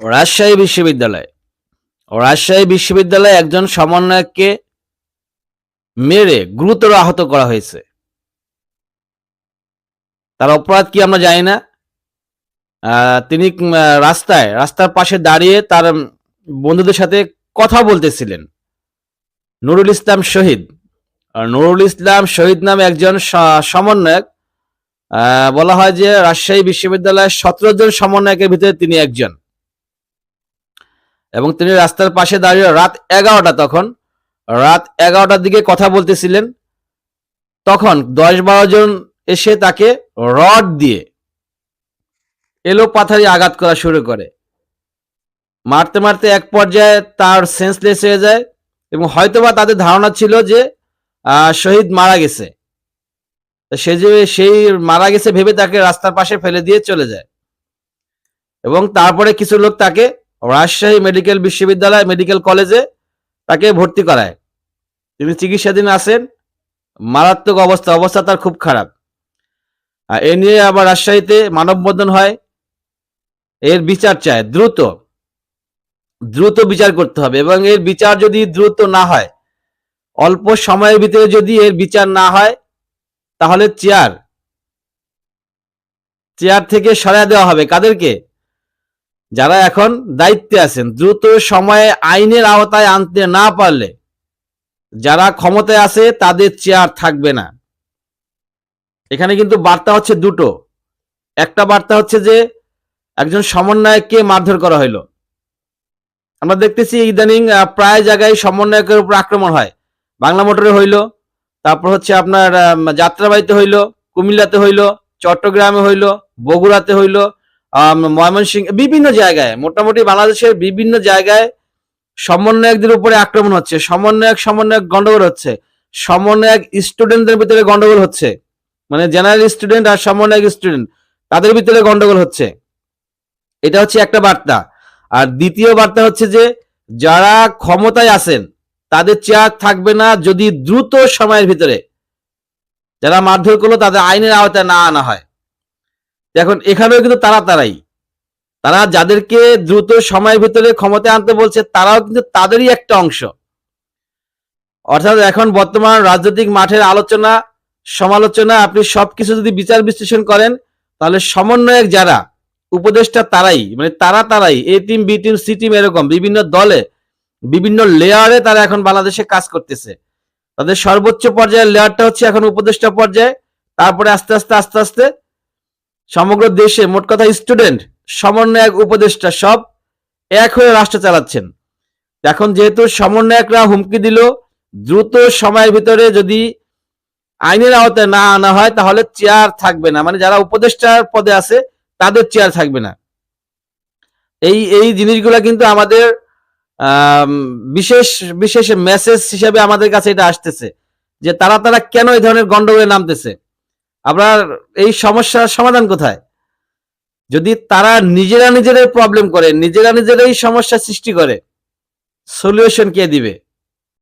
রাজশাহী বিশ্ববিদ্যালয়। রাজশাহী বিশ্ববিদ্যালয়ে একজন সমন্বয়ককে মেরে গুরুতর আহত করা হয়েছে। তার অপরাধ কি আমরা জানি না। তিনি রাস্তায়, রাস্তার পাশে দাঁড়িয়ে তার বন্ধুদের সাথে কথা বলতেছিলেন। নুরুল ইসলাম শহীদ। নুরুল ইসলাম শহীদ নামে একজন সমন্বয়ক বলা হয় যে রাজশাহী বিশ্ববিদ্যালয়ের সতেরো জন সমন্বয়কের ভিতরে তিনি একজন। এবং তিনি রাস্তার পাশে দাঁড়িয়ে রাত এগারোটা তখন, রাত এগারোটার দিকে কথা বলতেছিলেন। তখন দশ বারো জন এসে তাকে রড দিয়ে এলো পাথারি আঘাত করা শুরু করে। মারতে মারতে এক পর্যায়ে তার সেন্সলেস হয়ে যায় এবং হয়তোবা তাদের ধারণা ছিল যে শহীদ মারা গেছে। সে যে, সেই মারা গেছে ভেবে তাকে রাস্তার পাশে ফেলে দিয়ে চলে যায়। এবং তারপরে কিছু লোক তাকে রাজশাহী মেডিকেল বিশ্ববিদ্যালয়, মেডিকেল কলেজে তাকে ভর্তি করায়। তিনি চিকিৎসাধীন আছেন, মারাত্মক অবস্থা অবস্থা তার খুব খারাপ। আর এ নিয়ে আবার রাজশাহীতে মানববন্ধন হয়। এর বিচার চায়, দ্রুত দ্রুত বিচার করতে হবে এবং এর বিচার যদি দ্রুত না হয়, অল্প সময়ের ভিতরে যদি এর বিচার না হয়, তাহলে চেয়ার চেয়ার থেকে সরাই দেওয়া হবে। কাদেরকে? যারা এখন দায়িত্বে আছেন, দ্রুত সময়ে আইনের আওতায় আনতে না পারলে, যারা ক্ষমতায় আছে তাদের চেয়ার থাকবে না। এখানে কিন্তু বার্তা হচ্ছে দুটো। একটা বার্তা হচ্ছে যে, একজন সমন্বয়ককে মারধর করা হইল। আমরা দেখতেছি ইদানিং প্রায় জায়গায় সমন্বয়কের উপর আক্রমণ হয়। বাংলা মোটরে হইল, তারপর হচ্ছে আপনার যাত্রাবাড়িতে হইল, কুমিল্লাতে হইল, চট্টগ্রামে হইল, বগুড়াতে হইল ময়মনসিংহ, বিভিন্ন জায়গায়, মোটামুটি বাংলাদেশের বিভিন্ন জায়গায় সমন্বয়কদের উপরে আক্রমণ হচ্ছে। সমন্বয়ক সমন্বয়ক গন্ডগোল হচ্ছে। সমন্বয়ক স্টুডেন্টদের ভিতরে গন্ডগোল হচ্ছে। মানে জেনারেল স্টুডেন্ট আর সমন্বয়ক স্টুডেন্ট তাদের ভিতরে গন্ডগোল হচ্ছে। এটা হচ্ছে একটা বার্তা। আর দ্বিতীয় বার্তা হচ্ছে যে, যারা ক্ষমতায় আছেন, তাদের চেয়ার থাকবে না যদি দ্রুত সময়ের ভিতরে। যারা মারধর করল, তাদের আইনের আওতায় না আনা হয়। এখন এখানেও কিন্তু তারা তারাই। তারা যাদেরকে দ্রুত সময়ের ভিতরে ক্ষমতা আনতে বলছে, তারাও কিন্তু তাদেরই একটা অংশ। অর্থাৎ এখন বর্তমান রাজনৈতিক মাঠের আলোচনা, সমালোচনা, আপনি সবকিছু যদি বিচার বিশ্লেষণ করেন, তাহলে সমন্বয়ক যারা, উপদেষ্টা তারাই মানে তারা তারাই, A team, B team, C team এরকম, বিভিন্ন দলে, বিভিন্ন লেয়ারে তারা এখন বাংলাদেশে কাজ করতেছে। তাদের সর্বোচ্চ পর্যায়ের লেয়ারটা হচ্ছে এখন উপদেষ্টা পর্যায়ে, তারপরে আস্তে আস্তে আস্তে আস্তে সমগ্র দেশে মোট কথা স্টুডেন্ট সমন্বয়ক উপদেষ্টা সব এক হয়ে রাষ্ট্র চালাচ্ছেন। এখন যেহেতু সমন্বয়করা হুমকি দিল দ্রুত সময়ের ভিতরে যদি আইনের আওতায় না আনা হয় তাহলে চেয়ার থাকবে না। মানে যারা উপদেষ্টার পদে আছে তাদের চেয়ার থাকবে না। এই এই জিনিসগুলো কিন্তু আমাদের আম, বিশেষ বিশেষ মেসেজ হিসেবে আমাদের কাছে এটা আসতেছে। যে তারা তারা কেন এই ধরনের গন্ডগোলে নামতেছে? আপনার এই সমস্যার সমাধান কোথায়? যদি তারা নিজেরা নিজেরাই প্রবলেম করে, নিজেরা নিজেরাই সমস্যা সৃষ্টি করে সলিউশন কে দিবে?